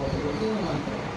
어,